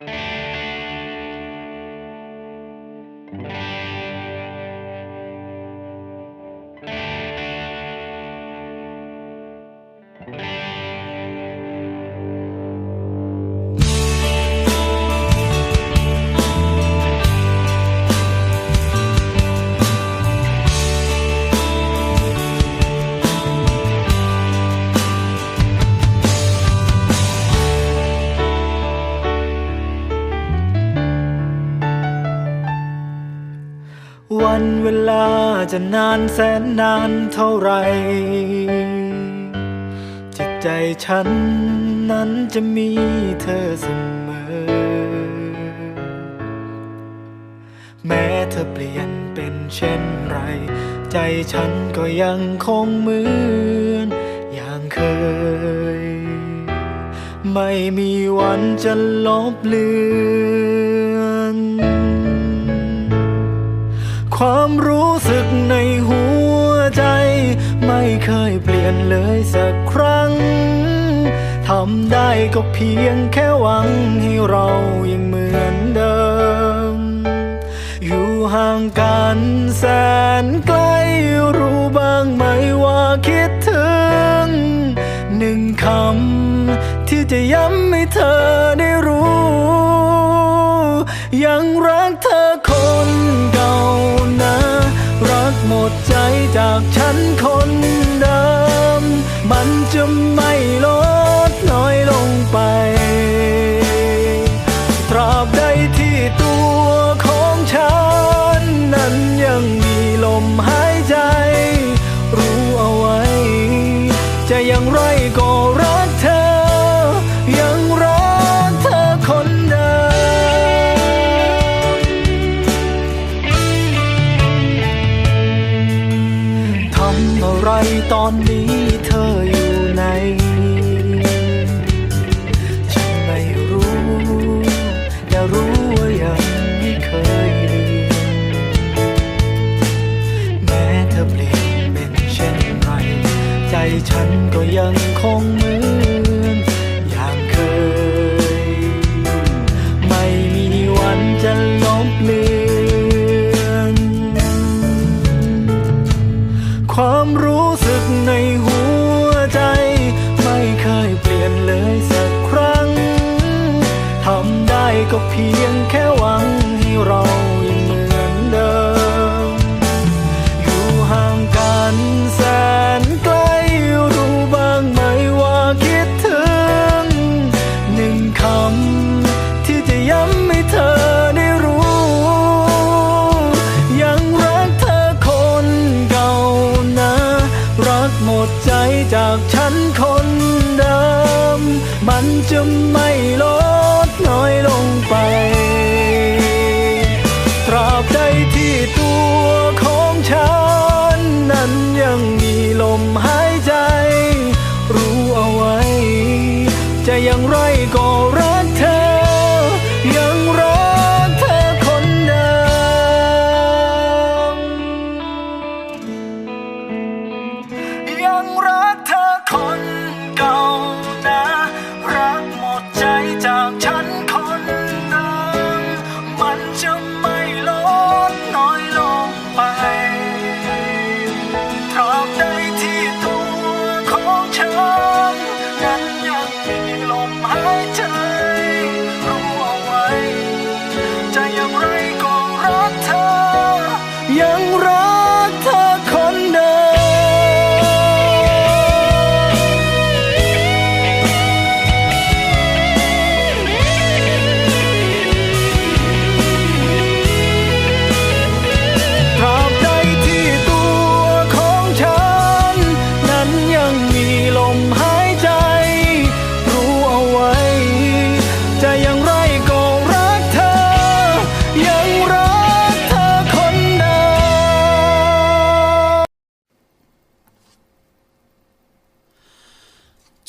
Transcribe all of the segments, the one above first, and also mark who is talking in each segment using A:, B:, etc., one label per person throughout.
A: you วันเวลาจะนานแสนนานเท่าไร จิตใจฉันนั้นจะมีเธอเสมอ แม้เธอเปลี่ยนเป็นเช่นไร ใจฉันก็ยังคงเหมือนอย่างเคย ไม่มีวันจะลบเลือน ความรู้สึกในหัวใจ ไม่เคยเปลี่ยนเลยสักครั้งทำได้ก็เพียงแค่หวังให้เรายังเหมือนเดิม อยู่ห่างกันแสนไกลรู้บ้างไหมว่าคิดถึง หนึ่งคำที่จะย้ำให้เธอได้รู้ ยังรัก ดใจจากฉันคนเดิม มันจะไม่ ก็เพียงแค่หวังให้เรา ตราบใดที่ตัวของฉัน นั้นยังมีลมหายใจ รู้เอาไว้ จะอย่างไรก็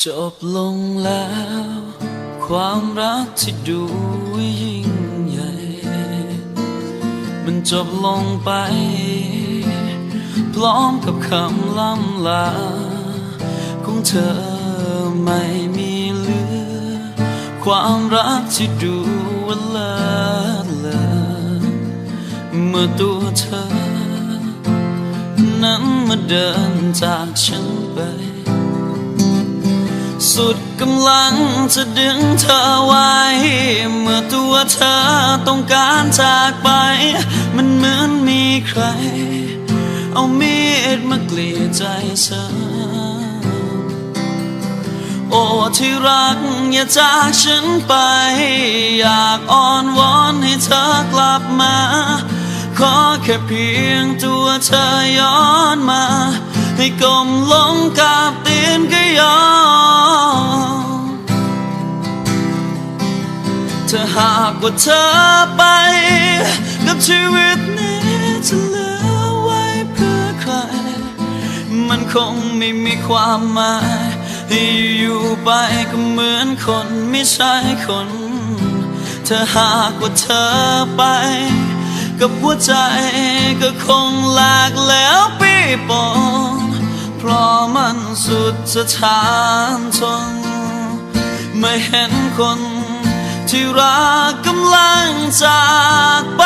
A: จบลง
B: แล้ว ความรักที่ดูยิ่งใหญ่ มันจบลงไป พร้อมกับคำล่ำลา ของเธอไม่มีเหลือ ความรักที่ดูว่าเลิศเลอเมื่อตัวเธอ นั้นมาเดินจากฉัน สุดกำลังจะดึงเธอไว้ เมื่อตัวเธอต้องการจากไป มันเหมือนมีใคร เอามีดมาเกลี่ยใจฉันโอ้ที่รักอย่าจากฉันไป อยากอ้อนวอนให้เธอกลับมา ขอแค่เพียงตัวเธอย้อนมา ให้กลมลงกับตีนก็ยอมถ้าหากว่าเธอไป กับชีวิตนี้จะเหลือไว้เพื่อใคร มันคงไม่มีความหมายให้อยู่ไปก็เหมือนคนไม่ใช่คนถ้าหากว่าเธอไปกับหัวใจก็คงหลากแล้วปีปอง เพราะมันสุดจะทานทนไม่เห็นคนที่รักกำลังจากไป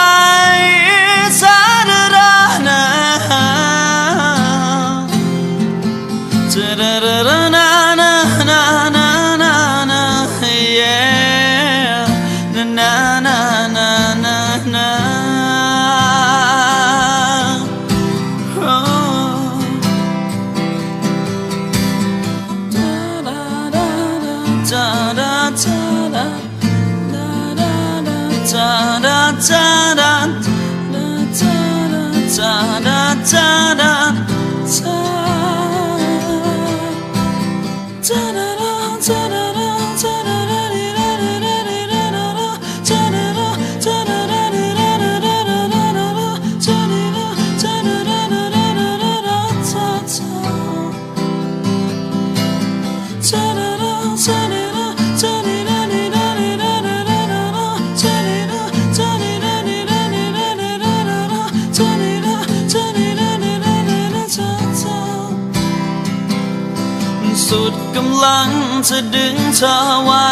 B: สุดกำลังจะดึงเธอไว้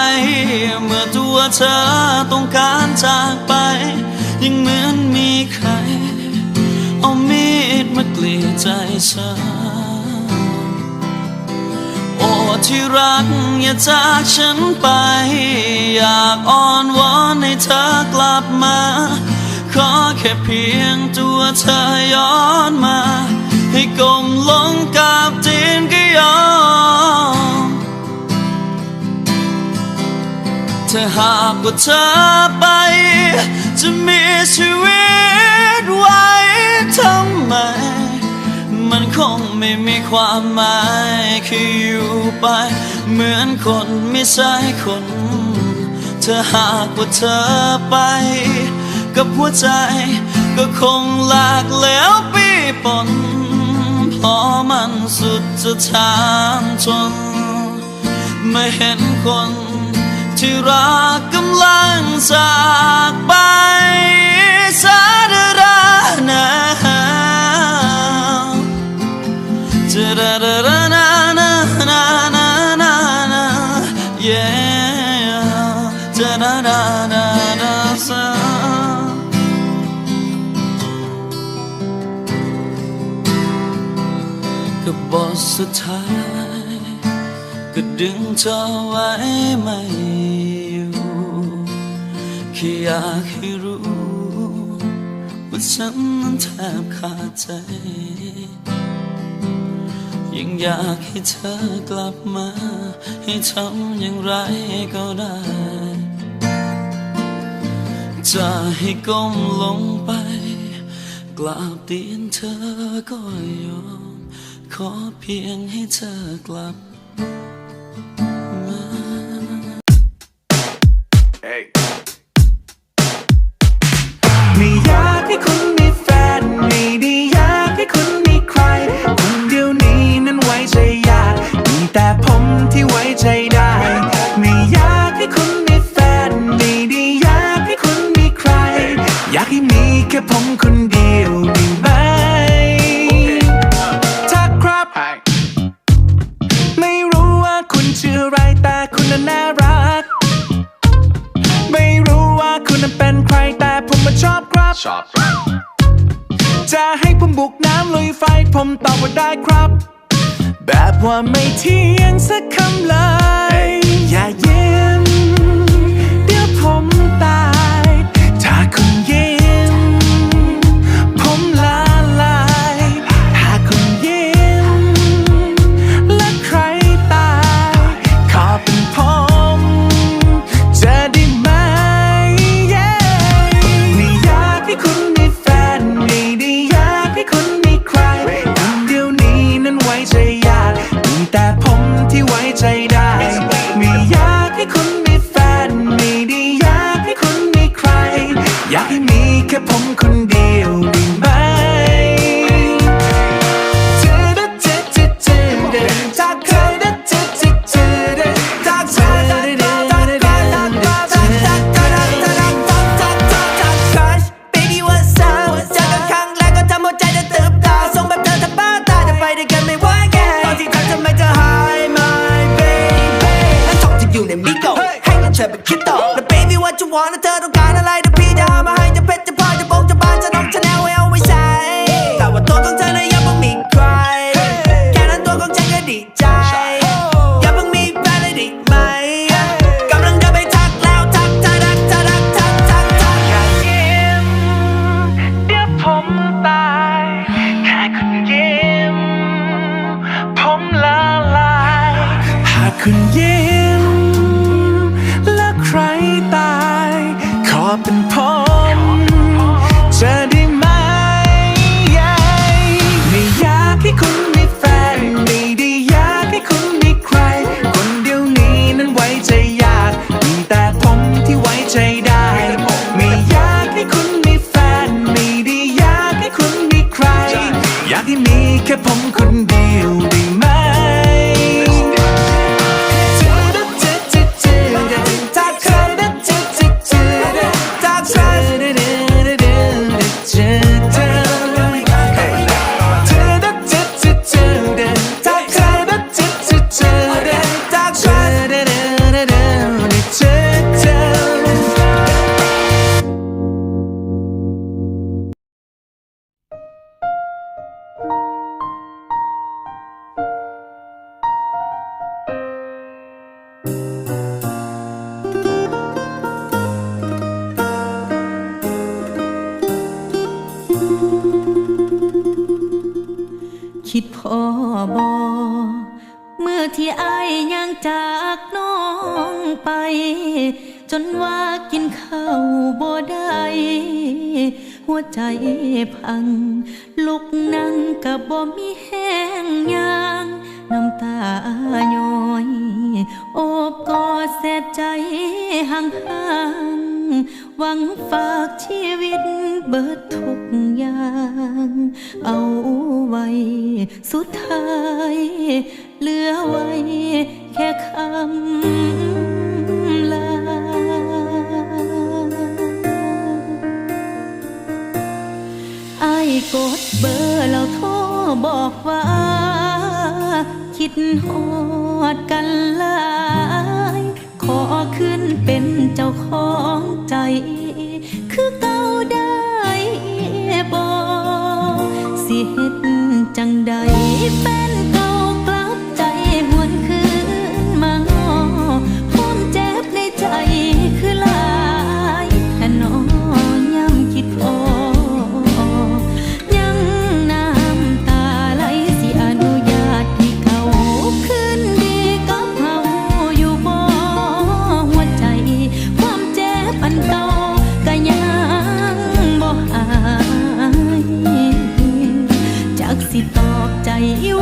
B: เมื่อตัวเธอต้องการจากไป ยังเหมือนมีใคร เอามีดมากลี่ยใจฉันโอ้ ที่รักอย่าจากฉันไป อยากอ้อนวอนให้เธอกลับมา ขอแค่เพียงตัวเธอย้อนมา ให้กลมลงกับตีนก็ยอมถ้าหากว่าเธอไป จะมีชีวิตไว้ทำไม คงไม่มีความหมายคืออยู่ไป เหมือนคนไม่ใช่คนถ้าหากว่าเธอไป กับหัวใจก็คงหลากแล้วปีปนเพราะมันสุดจะทานทนไม่เห็นคนที่รักกำลังจากไป สุดท้าย ก็ดึงเธอไว้ไม่อยู่แค่อยากให้รู้ว่าฉันนั้นแทบขาดใจ ยังอยากให้เธอกลับมา ให้ทำอย่างไรก็ได้ จะให้ก้มลงไป กราบตีนเธอก็ยอม ขอเพียงให้เธอกลับ
C: ชื่อไรแต่คุณนั้นน่ารัก ไม่รู้ว่าคุณนั้นเป็นใครแต่ผมมันชอบครับ ชอบจะให้ผมบุกน้ำลุยไฟผมตอบว่าได้ครับ แบบว่าไม่เที่ยงสักคำเลย อย่าเยี่ม มตาย แค่คุณยิ้ม ผม
D: ละลาย หา
C: กคุณยิ้ม แค่ผมคนเดียว
E: บอเมื่อที่ไอ้ย่างจากน้องไป จนว่ากินข้าวบ่ได้หัวใจพัง ลุกนั่งกับบ่มีแห้งยางน้ำตาย้อย โอบกอดแสบใจห่าง หวังฝากชีวิตเบิดทุกอย่าง เอาไว้สุดท้าย เหลือไว้แค่คำลาไอ้กดเบอร์แล้วโทรบอกว่า คิดหอดกันลา ขึ้นเป็นเจ้าของใจ Yêu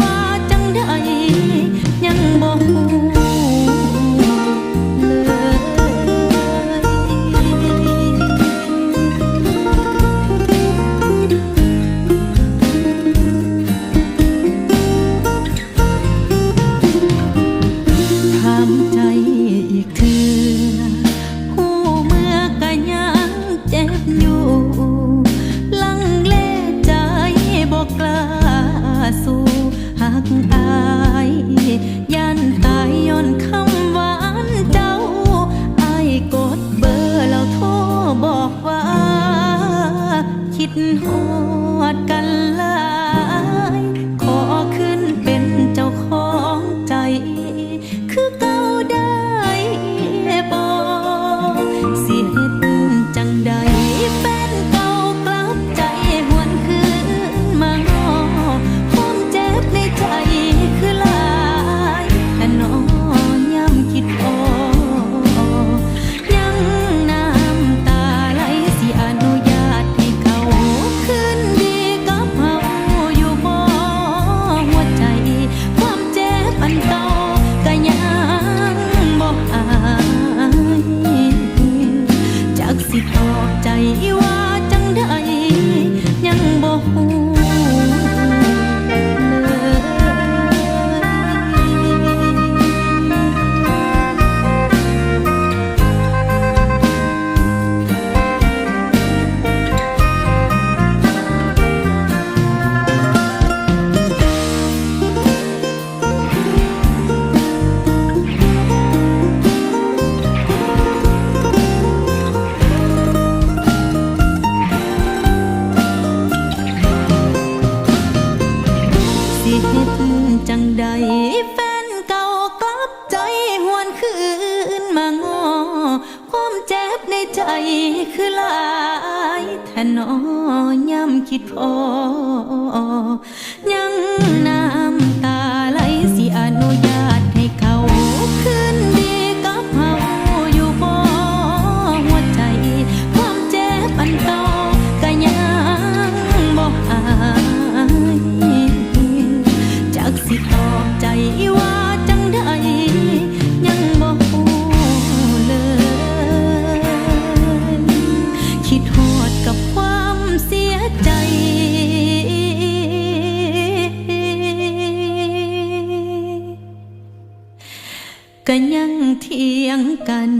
E: นอย่ำคิดพอย่ เทียงกัน